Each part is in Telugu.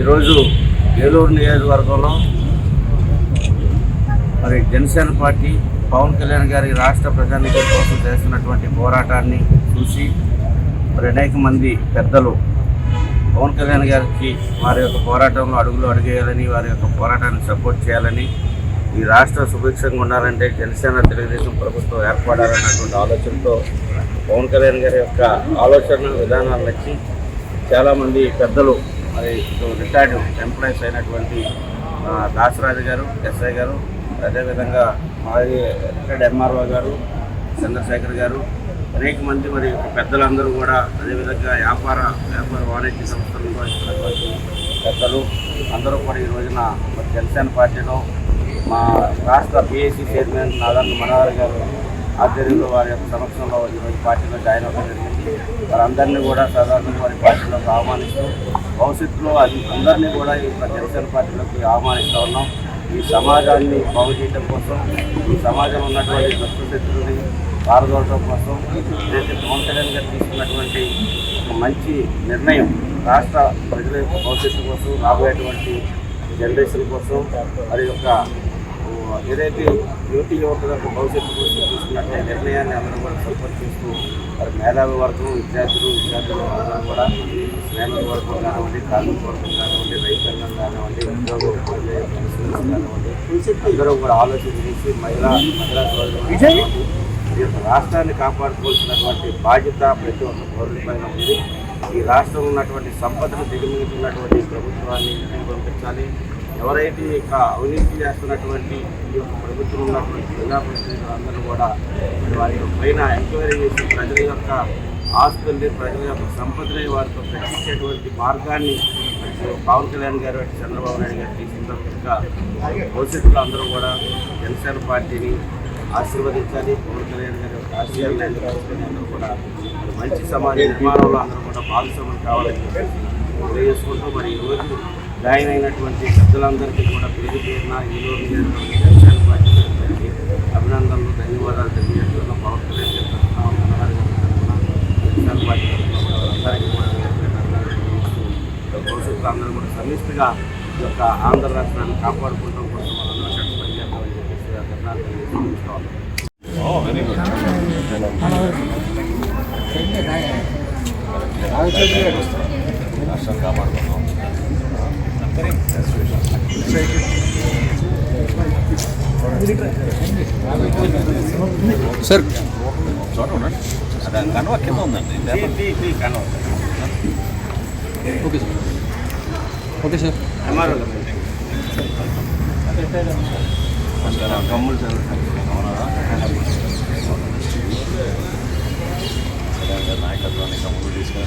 ఈరోజు ఏలూరు నియోజకవర్గంలో మరి జనసేన పార్టీ పవన్ కళ్యాణ్ గారి రాష్ట్ర ప్రజానికం కోసం చేస్తున్నటువంటి పోరాటాన్ని చూసి మరి అనేక మంది పెద్దలు పవన్ కళ్యాణ్ గారికి వారి యొక్క పోరాటంలో అడుగులు అడిగేయాలని వారి యొక్క పోరాటాన్ని సపోర్ట్ చేయాలని ఈ రాష్ట్ర సుభిక్షంగా ఉండాలంటే జనసేన తెలుగుదేశం ప్రభుత్వం ఏర్పడాలన్నటువంటి ఆలోచనతో పవన్ కళ్యాణ్ గారి యొక్క ఆలోచన విధానాలు నచ్చి చాలామంది పెద్దలు మరి రిటైర్డ్ ఎంప్లాయీస్ అయినటువంటి దాసరాజు గారు ఎస్ఐ గారు అదేవిధంగా మాది రిటైర్డ్ ఎంఆర్ఓ గారు చంద్రశేఖర్ గారు అనేక మంది మరి పెద్దలందరూ కూడా అదేవిధంగా వ్యాపార వ్యాపార వాణిజ్య సంస్థలు ఇచ్చినటువంటి పెద్దలు అందరూ కూడా ఈ రోజున జనసేన పార్టీలో మా రాష్ట్ర బీఎస్సీ చైర్మన్ నాదన్న మనోహర్ గారు ఆధ్వర్యంలో వారి యొక్క సమక్షంలో ఈరోజు పార్టీలో జాయిన్ అవ్వడం జరిగింది. వారందరినీ కూడా సాధారణంగా వారి పార్టీలోకి ఆహ్వానిస్తూ భవిష్యత్తులో అది- అందరినీ కూడా ఈ జనసేన పార్టీలోకి ఆహ్వానిస్తూ ఉన్నాం. ఈ సమాజాన్ని బాగు చేయడం కోసం ఈ సమాజంలో ఉన్నటువంటి దుష్టశక్తుల్ని పారదోడటం కోసం ఏదైతే పవన్ కళ్యాణ్ గారు తీసుకున్నటువంటి ఒక మంచి నిర్ణయం రాష్ట్ర ప్రజల యొక్క భవిష్యత్తు కోసం రాబోయేటువంటి జనరేషన్ కోసం వారి యొక్క ఏదైతే యువతి యువకుల యొక్క భవిష్యత్తు కోసం తీసుకున్నటువంటి నిర్ణయాన్ని అందరూ కూడా సపోర్ట్ చేస్తూ మరి మేధావి వర్గం విద్యార్థులు విద్యార్థులు అందరూ కూడా శ్రేణి వర్గం కానివ్వండి కార్మిక వర్గం కానివ్వండి రైతాంగం కానివ్వండి ఉద్యోగ కానివ్వండి అందరూ కూడా ఆలోచన చేసి మహిళా మహిళా సోదరులు ఈ యొక్క రాష్ట్రాన్ని కాపాడుకోవాల్సినటువంటి బాధ్యత ప్రతి ఒక్క పౌరుడి పైన ఉంది. ఈ రాష్ట్రంలో ఉన్నటువంటి సంపదను దిగుమింగుతున్నటువంటి ప్రభుత్వాన్ని పంపించాలి. ఎవరైతే ఇక అవినీతి చేస్తున్నటువంటి ఈ యొక్క ప్రభుత్వం ఉన్నటువంటి ప్రజాప్రతినిధులు అందరూ కూడా వారి యొక్క పైన ఎంక్వైరీ చేసి ప్రజల యొక్క ఆస్తుల్ని ప్రజల యొక్క సంపదని వారితో ప్రశ్నించేటువంటి మార్గాన్ని పవన్ కళ్యాణ్ గారు అటు చంద్రబాబు నాయుడు గారు తీసుకున్న భవిష్యత్తులో అందరూ కూడా జనసేన పార్టీని ఆశీర్వదించాలి. పవన్ కళ్యాణ్ గారి యొక్క ఆశయాలను అందరూ కూడా మంచి సమాజ నిర్మాణంలో అందరూ కూడా భాగస్వామ్యం కావాలని తెలియజేసుకుంటూ మరి ఈరోజు జాయిన్ అయినటువంటి పెద్దలందరికీ కూడా పేరు పేరున ఈరోజు జనసేన పార్టీ తరఫున అభినందనలు ధన్యవాదాలు తెలియజేస్తున్నాం పవన్ కళ్యాణ్ గారి తరఫున మనోహర్ గారి తరఫున జనసేన పార్టీ తరఫున కూడా అందరికీ కూడా పేరు పేరున తెలియజేస్తూ భవిష్యత్తులో అందరూ కూడా సమిష్టిగా ఈ యొక్క ఆంధ్ర రాష్ట్రాన్ని కాపాడుకోవడం కోసం మనందరం కలిసి పనిచేద్దామని చెప్పేసి ఆ ధర్నాలు ఉన్నాం. సార్ కనువ కింద ఉందండి కనవ. Okay sir okay sir MRO. గమ్ములు చదువుతారు. నాయకత్వాన్ని కమ్ములు తీసుకొని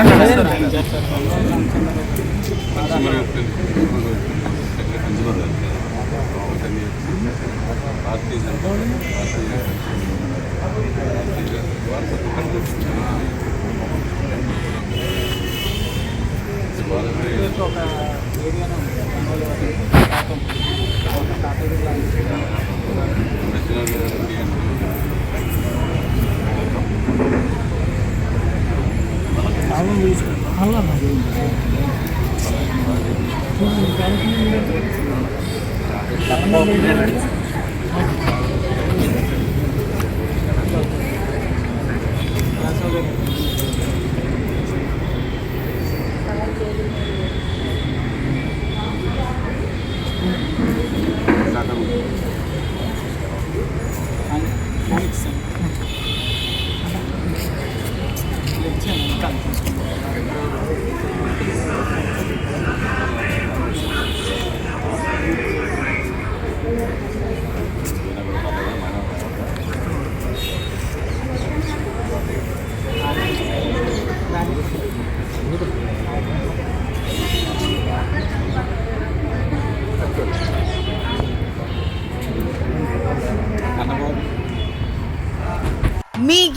అది లాస్ట్లో చేస్తాం. చేస్తున్నాను. అవునా అవునా ఇచ్చేసేయాలి. కనవాళ్ళు ఇటు ఇచ్చేసి. ఓకే సార్ రండి. Thank you. Gigantes.